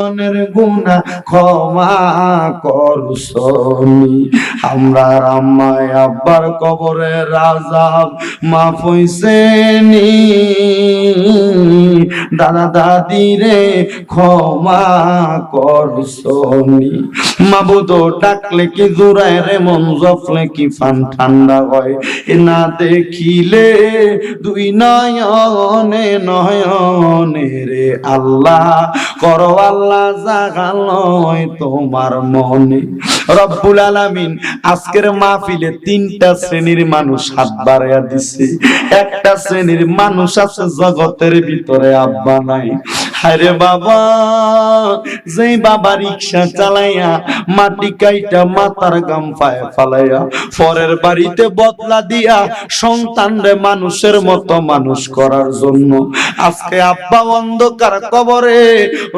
মনের গুণা ক্ষমা করছনি আমরা রাম্মায় আব্বার কবরে রাজা মাফ হইছেনি দাদা দাদি রে ক্ষমা করছনি মাবুদ ডাকলে কি জোড়ায় রে, মন জফলে কি ফান ঠান্ডা হয়? না দেখিলে দুই নয়নে নয়নে রে আল্লাহ, করো আল্লাহ জাগালয় তোমার মনে। রব্বুল আলামিন আজকের মাহফিলে তিনটা শ্রেণির মানুষ হাত বাড়াইয়া দিছে। একটা শ্রেণির মানুষ আছে জগতের ভিতরে আব্বা নাই। হায়রে বাবা, যেই বাবা রিক্সা চালাইয়া মাটি কাইটা মাথার গাম পায়ে ফালাইয়া পরের বাড়িতে বদলা দিয়া সন্তান রে মানুষের মতো মানুষ করার জন্য। আজকে আব্বা অন্ধকার কবরে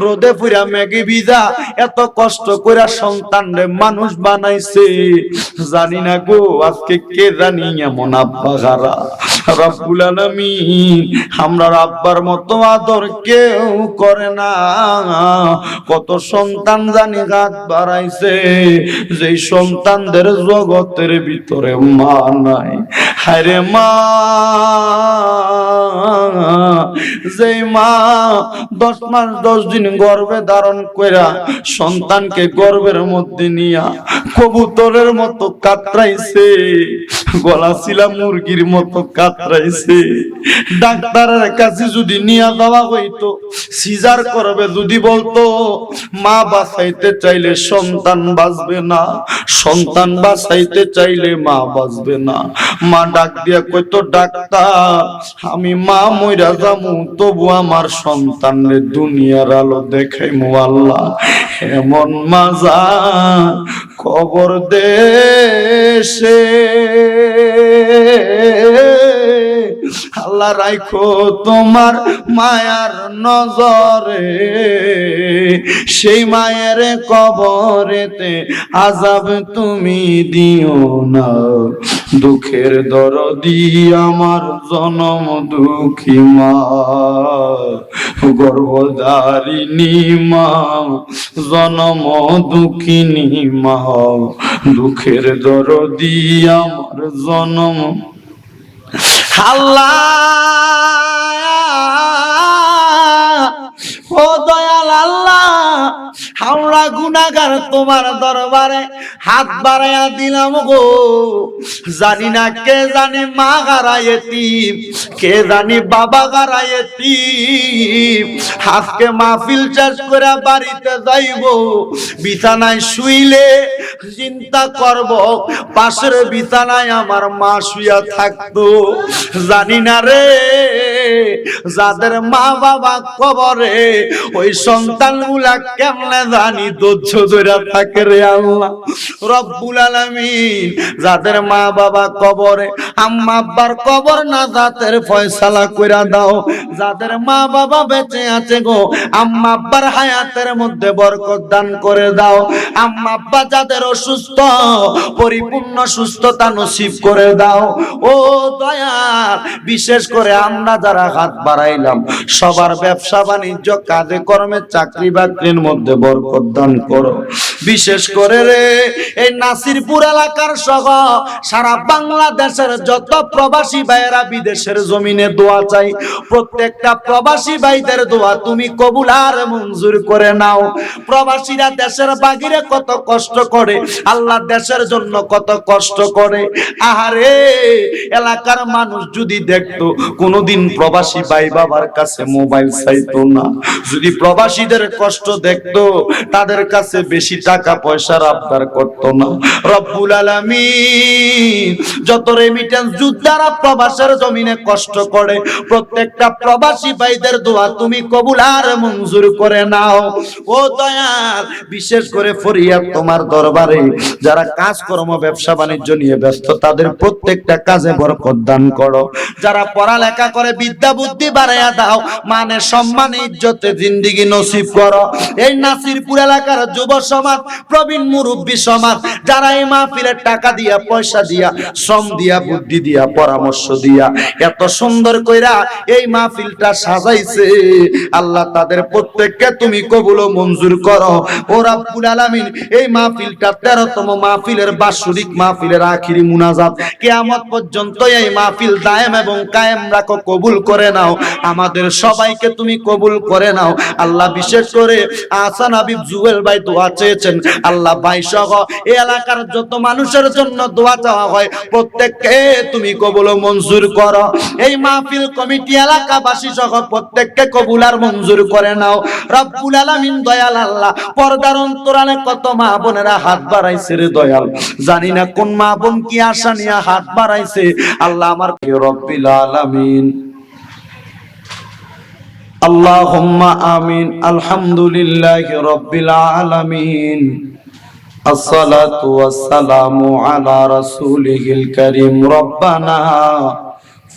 রোদে পুরা মেঘে ভিজা এত কষ্ট করে সন্তান রে মানুষ বানাইছে। জানি না গো, আজকে কে জানি এমন আব্বা গারা রব্বুল আলামিন, আমরা আব্বার মতো আদর কেউ করে না। কত সন্তান জানি হাত বাড়াইছে, যেই সন্তানদের জগতের ভিতরে মা নাই। হায়রে মা দশ মাস, দশ দিন গর্ভে ধারণ সন্তানকে গর্ভের মধ্যে নিয়া কবুতরের মতো কাতরাইছে গলা মুরগির মতো কাতরাইছে। ডাক্তারের কাছে যদি নিয়ে যাওয়া হইতো, সিজার করবে যদি বলতো, মা বাঁচাইতে চাইলে সন্তান বাঁচবে না, সন্তান বাঁচাইতে চাইলে মা বাঁচবে না। মা ডাক দিয়া কইতো ডাক্তার? আমি মা মইরা যামু, তবু আমার সন্তানরে দুনিয়ার আলো দেখাইমু আল্লাহ। এমন মাজা কবর দেশে। আল্লাহ রাখো তোমার মায়ার নজরে। সেই মায়ের কবরেতে আজাব তুমি দিও না। দুঃখের দরদি আমার জনম দুঃখী মা। গর্ভধারিণী মা, জনম দুঃখিনী মা। দুঃখের দরদি আমার জনম আল্লাহ ও আল্লাহ আমরা গুনাগার তোমার দরবারে হাত বাড়াইয়া দিলাম গো। জানি না কে জানি মা গারাইতিম কে জানি বাবা গারাইতিম আজকে মাহফিল চাষ করে বাড়িতে যাইব, বিছানায় শুইলে চিন্তা করব, পাশের বিছানায় আমার মা শুয়া থাকতো। জানি না রে, যাদের মা বাবা কবরে, ওই সন্তানগুলা কেমনে জানি ধৈর্য ধরে থাকে রে আল্লাহ। রব্বুল আলামিন, যাদের মা বাবা কবরে, আম্মা আব্বার কবর না যাদের ফয়সালা কইরা দাও। যাদের মা বাবা বেঁচে আছে গো, আম্মা আব্বার হায়াতের মধ্যে বরকত দান করে দাও। আম্মা আব্বা যাদের অসুস্থ, পরিপূর্ণ সুস্থতা নসিব করে দাও। ও দয়াল, বিশেষ করে আমরা যারা হাত বাড়াইলাম, সবার ব্যবসা বাণিজ্য কাজে কর্মে চাকরি বাকরির মধ্যে বরকত দান করো। বিশেষ করে রে, এই নাসিরপুর এলাকার সহ সারা বাংলাদেশের যত প্রবাসী ভাইয়েরা বিদেশের জমিনে দোয়া চাই, প্রত্যেকটা প্রবাসী ভাইদের দোয়া তুমি কবুল আর মঞ্জুর করে নাও। প্রবাসীরা দেশের বাগিরে কত কষ্ট করে, আল্লাহ দেশের জন্য কত কষ্ট করে। আহারে, এলাকার মানুষ যদি দেখতো কোনোদিন প্রবাসী ভাই বাবার কাছে মোবাইল চাইতো না, যদি প্রবাসীদের কষ্ট দেখতো তাদের কাছে বেশি টাকা পয়সার আবদার করতো না। রব্বুল আলামিন যত রেমিটেন্স যোদ্ধারা প্রবাসের জমিনে কষ্ট করে, প্রত্যেকটা প্রবাসী ভাইদের দোয়া তুমি কবুল আর মঞ্জুর করে নাও। ও দয়াল, বিশেষ করে ফরিয়াদ তোমার দরবারে, যারা কাজকর্ম, ব্যবসা বাণিজ্য নিয়ে ব্যস্ত, তাদের প্রত্যেকটা কাজে বরকত দান করো। যারা পড়ালেখা করে, বিদ্যা বুদ্ধি বাড়াইয়া দাও মানে সম্মান, ইজ্জতে জিন্দিগি নসিব করো। এই নাসিরপুর এলাকার যুব সমাজ, প্রবীণ মুরব্বী সমাজ, যারা এই মাহফিলের টাকা দিয়া, পয়সা দিয়া, শ্রম দিয়া, বুদ্ধি দিয়া, পরামর্শ দিয়া এত সুন্দর কইরা এই মাহফিলটা সাজাইছে। আল্লাহ তাদের প্রত্যেককে তুমি কবুল ও মঞ্জুর করো। ও রাব্বুল আলামিন, এই মাহফিলটা 13তম মাহফিলের বাৎসরিক মাহফিলের আখিরি মুনাজাত। কিয়ামত পর্যন্ত এই মাহফিল দায়েম এবং কায়েম রাখো, কবুল করে নাও। আমাদের সবাইকে তুমি কবুল করে নাও। আল্লাহ বিশেষ করে আসান হাবিব জুয়েল ভাই দোয়া চেয়েছেন। আল্লাহ ভাই সহ এই এলাকার যত মানুষের জন্য দোয়া চাওয়া হয়, প্রত্যেককে তুমি কবুল মঞ্জুর করো। এই মাহফিল কমিটি এলাকাবাসী সহ প্রত্যেককে কবুল আর মঞ্জুর করে নাও। রব্বুল আলামিন, দয়াল আল্লাহ, পর্দার অন্তরালে কত মা বোনেরা হাত বাড়াইছে রে দয়াল। জানি না কোন মা বোন কি আশা নিয়ে হাত বাড়াইছে। আল্লাহ আমার রব্বিল আলামিন। اللهم آمين الحمد لله رب العالمين الصلاة والسلام على رسوله الكريم ربنا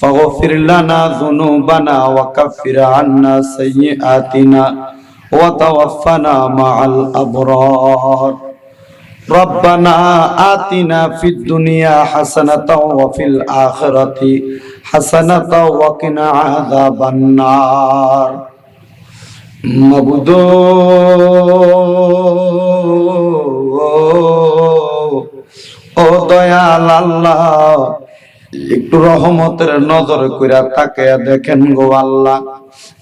فاغفر لنا ذنوبنا وكفر عنا سيئاتنا وتوفنا مع الأبرار ربنا آتنا في الدنيا حسنة وفي الآخرة حسنة وقنا عذاب النار مبدو ও দয়াল আল্লাহ একটু রহমতের নজর কইরা তাকায়া দেখেন গো আল্লাহ।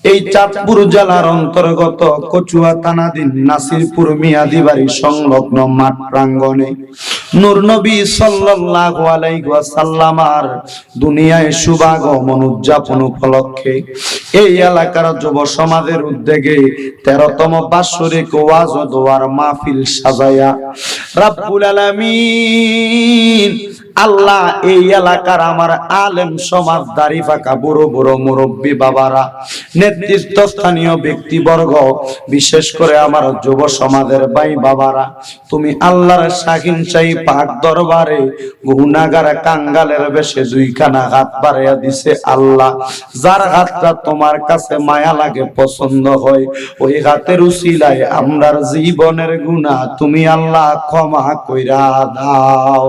এই চাঁদপুর জেলার অন্তর্গত কচুয়া থানাধীন নাসিরপুর মিয়াদি বাড়ি সংলগ্ন মাঠ প্রাঙ্গণে নূর নবী সাল্লাল্লাহু এই সমাজের সাজায়া। আল্লাহ এই এলাকার আমার আলেম সমাজ দাড়ি ফাঁকা, বড় বড় মুরব্বী বাবারা, নেতৃত্ব স্থানীয় ব্যক্তিবর্গ, বিশেষ করে আমার যুব সমাজের ভাই বাবারা, তুমি আল্লাহর শাহিন চাই পাক দরবারে গুনাগার কাঙ্গালের বেশে দুইখানা হাত বাড়াইয়া দিছে আল্লাহ। যার হাতটা তোমার কাছে মায়া লাগে, পছন্দ হয়, ওই হাতের উসিলায় আমরার জীবনের গুনাহ তুমি আল্লাহ ক্ষমা কইরা দাও।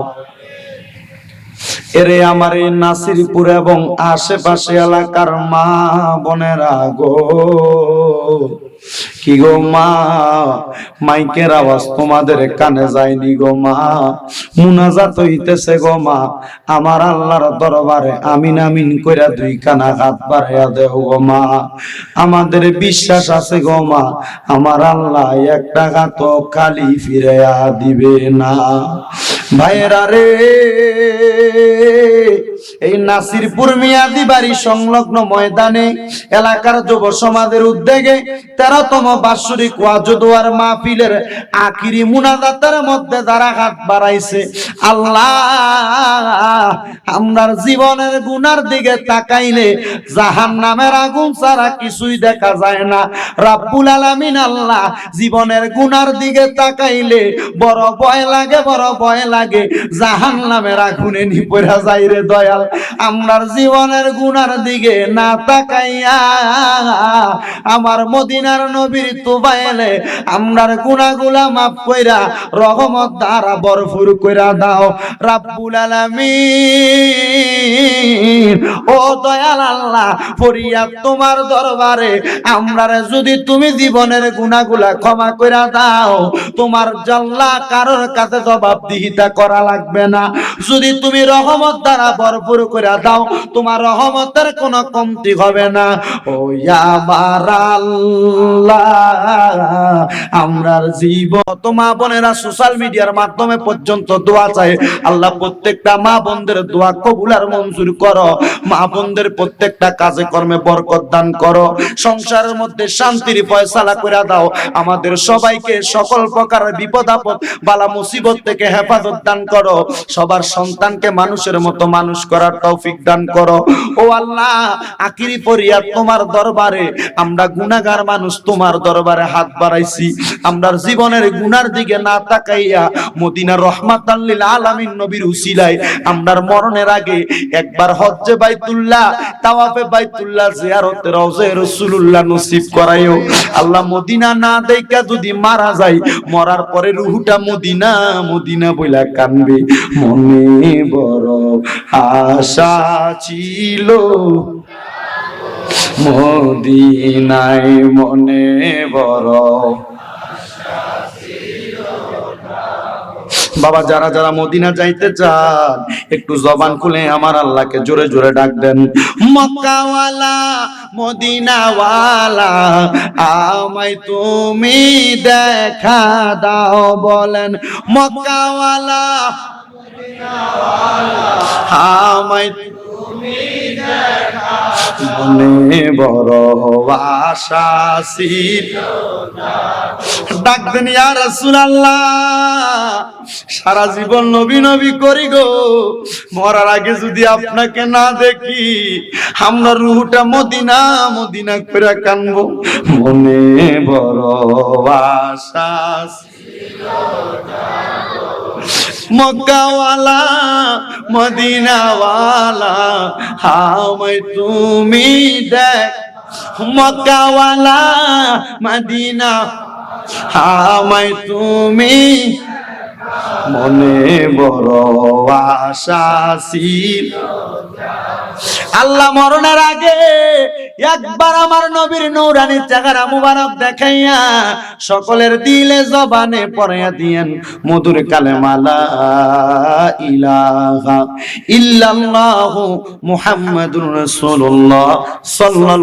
এরে আমার এই নাসিরপুর এবং আশেপাশে এলাকার মা বোনেরা গো। কি গো মা? মাইকের আওয়াজ তোমাদের কানে যায়নি গো মা। মুনাজাত হইতেছে গো মা। আমার আল্লাহর দরবারে আমিন আমিন কইরা দুই কানা হাত বাড়াইয়া দেও গো মা। আমাদের বিশ্বাস আছে গো মা। আমার আল্লাহ একটা টাকা তো খালি ফিরাইয়া দিবে না। ভাইয়েরা রে, এই নাসিরপুর মিয়াদি বাড়ি সংলগ্ন ময়দানে এলাকার যুব সমাজের উদ্যোগে তেরোতম বাৎসরিক ওয়াজুদুয়ার মাহফিলের আখিরি মুনাজাতের মধ্যে যারা হাত বাড়াইছে, আল্লাহ আমরার জীবনের গুনার দিকে তাকাইলে জাহান নামের আগুন ছাড়া কিছুই দেখা যায় না। রাব্বুল আলামিন আল্লাহ জীবনের গুনার দিকে তাকাইলে বড় ভয় লাগে, বড় ভয় জাহান নামের আগুনে নিপড়া যায় রে দয়াল। আমরার জীবনের গুনার দিকে না তাকাইয়া, আমার মদিনার নবীর তুবাইলে আমরার গুনাগুলা মাফ কইরা, রহমত দ্বারা বরফুর কইরা দাও। রাব্বুল আলামিন, ও দয়াল আল্লাহ, ফরিয়াদ তোমার দরবারে, আমরারে যদি তুমি জীবনের গুনাহগুলা ক্ষমা কইরা দাও, তোমার জল্লা কারোর কাছে জবাবদিহিতা করা লাগবে না। যদি তুমি রহমত দ্বারা ভরপুর করে দাও, তোমার রহমতের কোনো কমতি হবে না। ও আমরার জীব তো মা বোনেরা সোশ্যাল মিডিয়ার মাধ্যমে পর্যন্ত দোয়া চাই। আল্লাহ, প্রত্যেকটা মা বোনদের দোয়া কবুল আর মঞ্জুর করো। মা বোনদের প্রত্যেকটা কাজে কর্মে বরকত দান করো। সংসারের মধ্যে শান্তির ফয়সালা করে দাও। আমাদের সবাইকে সকল প্রকার বিপদ আপদ বালা মুসিবত থেকে হেফাজত দান করো। সবার সন্তানকে মানুষের মতো মানুষ করার তৌফিক দান করো। ও আল্লাহ, আখিরি ফরিয়াদ তোমার দরবারে আমরা গুনাহগার মানুষ তোমার দরবারে হাত বাড়াইছি। আমরা জীবনের গুনার দিকে না তাকাইয়া মদিনা রহমাতাল লিল আলামিন নবীর উসিলায় আমরার মরণের আগে একবার হজ্জে বাইতুল্লাহ, তাওয়াফে বাইতুল্লাহ জিয়ারতে রওজে রাসূলুল্লাহ নসিব করাইও। আল্লাহ মদিনা না দেইকা যদি মারা যায়, মরার পরে রুহুটা মদিনা মদিনা বইলা কানবে মনে বড় আশা ছিল। মদিনায় মনে বড় বাবা, যারা যারা মদিনা যাইতে চান, একটু জবান খুলে আমার আল্লাহকে জোরে জোরে ডাক দেন। মক্কাওয়ালা, মদিনাওয়ালা, আমায় তুমি দেখা দাও বলেন। মক্কাওয়ালা, আমায় রাসূলুল্লাহ। সারা জীবন নবী নবী করি গো। মরার আগে যদি আপনাকে না দেখি, আমরা রুহটা মদিনা মদিনা করে কানবো। মনে বড় আশা মক্কাওয়ালা, মদিনাওয়ালা হামায় তুমি দেখ। মক্কাওয়ালা, মদিনা হামায় তুমি মনে বড় আশা ছিল। আল্লাহ মরণের আগে একবার আমার নবীর নৌরানি চেহারা মুবারক দেখাইয়া সকলের দিলে জবানে পড়াইয়া দিয়েন, মধুর কালেমালা ইলাহা ইল্লাল্লাহু মুহাম্মাদুর রাসূলুল্লাহ সাল্লাল্লাহু